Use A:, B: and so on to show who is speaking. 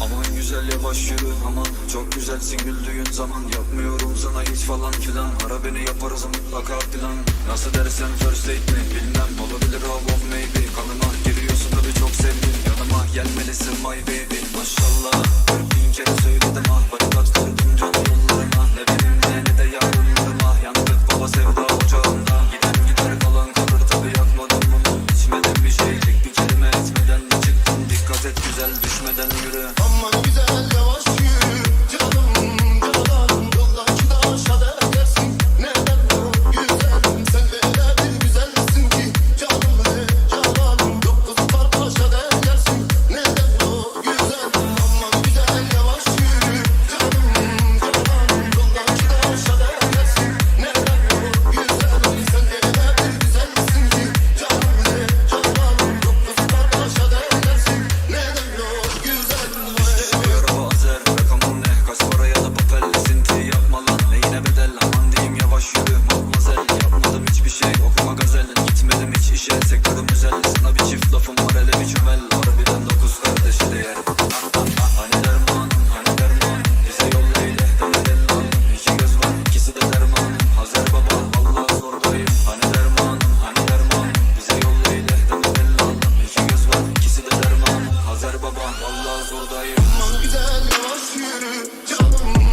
A: Aman güzel yavaş yürü aman Çok güzelsin güldüğün zaman. Yapmıyorum sana hiç falan filan. Ara beni yaparız mutlaka plan Nasıl dersen first date mi? Bilmem Olabilir how of maybe. Kanıma giriyorsun tabi çok sevdim. Yanıma gelmelisin my baby düşmeden yürü. Aman güzel yavaş Vallahi zordayım Aman güzel yavaş yürü.
B: canım